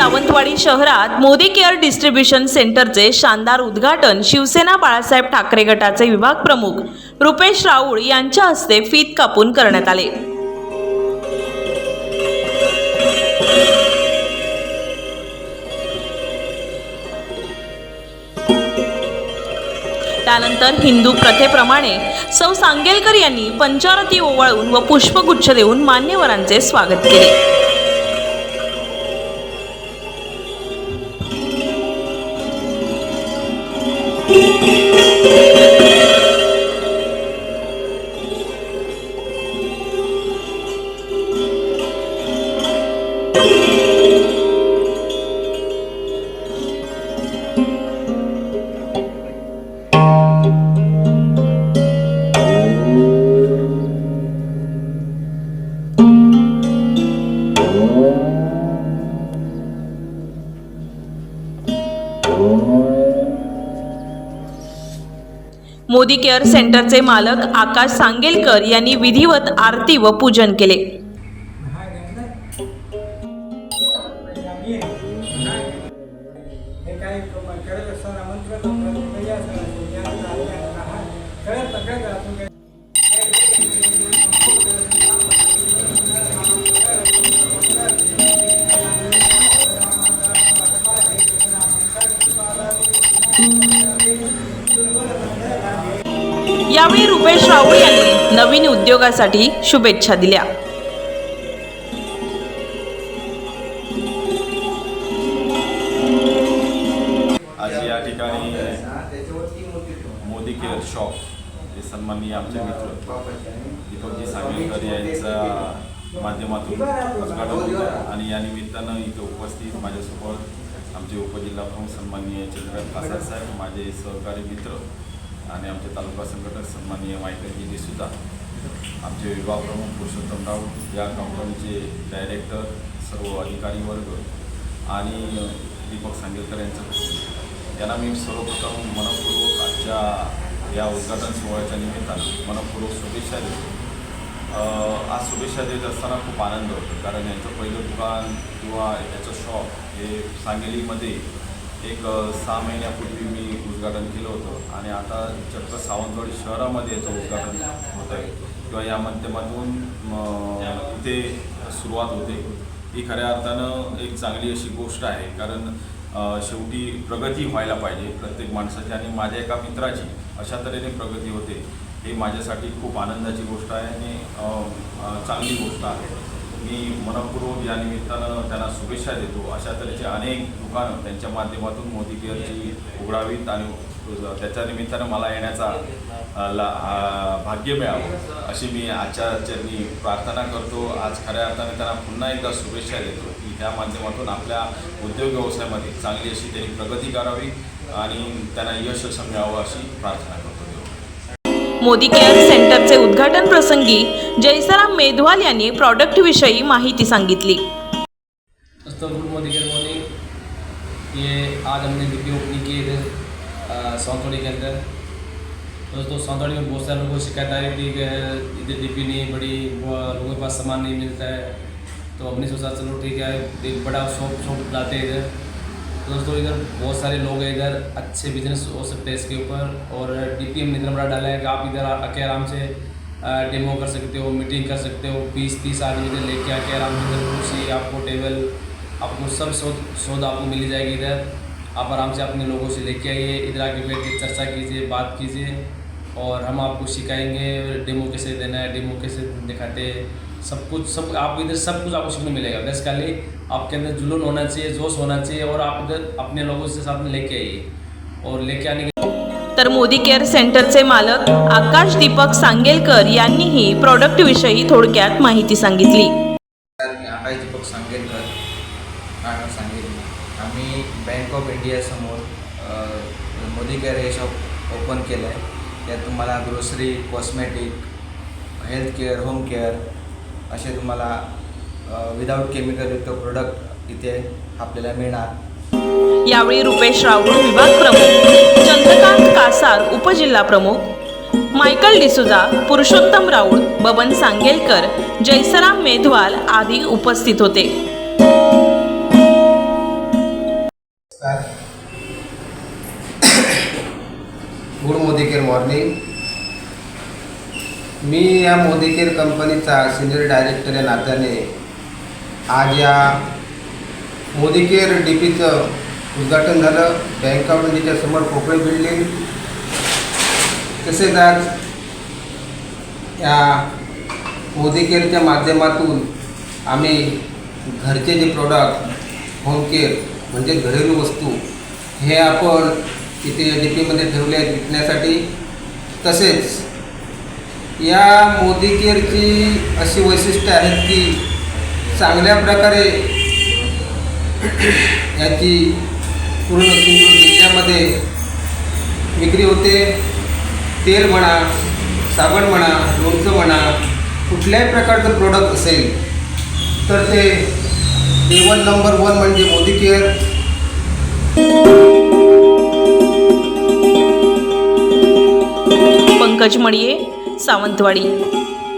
सावंतवाडी शहरात Modi care distribution सेंटरचे शानदार उद्घाटन शिवसेना बाळासाहेब ठाकरे गटाचे विभाग प्रमुख रुपेश राऊळ यांच्या हस्ते फीत कापून करण्यात आले. त्यानंतर हिंदू प्रथेप्रमाणे सौ सांगेलकर यांनी पंचारती ओवाळून व पुष्पगुच्छ देऊन मान्यवरांचे स्वागत केले. मोदी केअर सेंटरचे मालक आकाश सांगेलकर यांनी विधिवत आरती व पूजन केले. यावेळी रुपेश राऊळ यांनी नवीन उद्योगासाठी शुभेच्छा दिल्या. आज या ठिकाणी मोदी केअर शॉप हे सन्माननीय आमचे मित्र दीपकजी सांगलीकर यांच्या माध्यमातून उद्घाटन आणि या निमित्तानं इथं उपस्थित माझ्यासोबत आमचे उपजिल्हा प्रमुख सन्माननीय चंद्रकांत कासार साहेब माझे सहकारी मित्र आणि आमचे तालुका संघटक सन्माननीय मायकलजी सुद्धा आमचे विभाग प्रमुख पुरुषोत्तम राऊत या कंपनीचे डायरेक्टर सर्व अधिकारी वर्ग आणि दीपक सांगेलकर यांचं यांना मी सर्वप्रथम मनपूर्वक आजच्या या उद्घाटन सोहळ्याच्या निमित्तानं मनपूर्वक शुभेच्छा देतो. आज शुभेच्छा देत असताना खूप आनंद होतो कारण यांचं पहिलं दुकान किंवा याचं शॉप हे सांगलीमध्ये एक सहा महिन्यापूर्वी मी उद्घाटन केलं होतं. आणि आता चक्क सावंतवाडी शहरामध्ये याचं उद्घाटन होत आहे. किंवा या माध्यमातून इथे सुरुवात होते. ही खऱ्या अर्थानं एक चांगली अशी गोष्ट आहे. कारण शेवटी प्रगती व्हायला पाहिजे प्रत्येक माणसाची आणि माझ्या एका मित्राची अशा तऱ्हेने प्रगती होते. ही माझ्यासाठी खूप आनंदाची गोष्ट आहे आणि चांगली गोष्ट आहे. मी मनपूर्वक या निमित्तानं त्यांना शुभेच्छा देतो. अशा तऱ्हेचे अनेक दुकानं त्यांच्या माध्यमातून मोदी केअरची उघडावीत आणि त्याच्या निमित्तानं मला येण्याचा ला भाग्य मिळावं अशी मी आजच्या चरणी प्रार्थना करतो. आज खऱ्या अर्थाने त्यांना पुन्हा एकदा शुभेच्छा देतो की त्या माध्यमातून आपल्या उद्योग व्यवसायामध्ये चांगली अशी त्यांनी प्रगती करावी आणि त्यांना यश असं मिळावं अशी प्रार्थना करतो. मोदी केअर सेंटरचे उद्घाटन प्रसंगी जयसराम मेधवाल यांनी प्रॉडक्ट विषयी माहिती सांगितली. दोस्तों ये आज हमने वीडियो ओपनिंग की इधर के अंदर। दोस्तों सौंतौड़ी में बहुत सारे लोगों को शिकायत आ रही थी कि इधर डिब्बी नहीं बड़ी लोगों के पास सामान नहीं मिलता है। तो हमने सोचा चलो ठीक है एक बड़ा शॉप शॉप लाते हैं इधर। दोस्तों, इधर बहुत सारे लोग हैं, इधर अच्छे बिज़नेस हो सकते हैं इसके ऊपर। और डी पी एम इतना बड़ा डाला है कि आप इधर आके आराम से डेमो कर सकते हो मीटिंग कर सकते हो, बीस तीस आदमी इधर लेके आके आराम से इधर कुर्सी, आपको टेबल आपको सब शोध शोध आपको मिल जाएगी इधर। आप आराम से अपने लोगों से लेके आइए, इधर आके बैठ के चर्चा कीजिए, बात कीजिए, और हम आपको सिखाएँगे डेमो कैसे देना है डेमो कैसे दिखाते हैं, सब कुछ, सब आप इधर सब कुछ आपको सीखने मिलेगा। बस खाली आपके अंदर जुनून होना चाहिए जोश होना चाहिए और आप इधर अपने लोगों से साथ में लेके आइए और लेके आने के तर मोदी केअर सेंटरचे मालक आकाश दीपक सांगेलकर यांनीही प्रॉडक्ट विषयी थोडक्यात माहिती सांगितली. आकाश दीपक सांगेलकर राहणार सांगेल आम्ही बँक ऑफ इंडियासमोर अ, मोदी केअर हे शॉप ओपन केलं आहे त्यात तुम्हाला grocery cosmetic health care home care असे तुम्हाला विदाऊट केमिकलयुक्त प्रोडक्ट इथे आपल्याला मिळणार. यावेळी रुपेश राऊळ विभाग प्रमुख चंद्रकांत कासार उपजिल्हा प्रमुख मायकल डिसुजा पुरुषोत्तम राऊळ बबन सांगेलकर जयसराम मेधवाल आदी उपस्थित होते. Good Modi care morning. मी या मोदी केअर कंपनीचा सिनियर डायरेक्टर या नात्याने आज या मोदी केअर डी पीचं उद्घाटन झालं. बँक ऑफ इंडियाच्या समोर पोकळे बिल्डिंग. तसेच आज या मोदी केअरच्या माध्यमातून आम्ही घरचे जे प्रॉडक्ट होम केअर म्हणजे घरेलू वस्तू हे आपण इथे डी पीमध्ये ठेवले आहेत विकण्यासाठी. तसेच या मोदी केअरची अशी वैशिष्ट्य आहेत की चांगल्या प्रकारे याची पूर्ण सिंधुदुर्ग जिल्ह्यामध्ये विक्री होते. तेल म्हणा साबण म्हणा लोणचं म्हणा कुठल्याही प्रकारचं प्रोडक्ट असेल तर ते वन नंबर वन म्हणजे मोदी केअर. पंकज मणिये सावंतवाडी.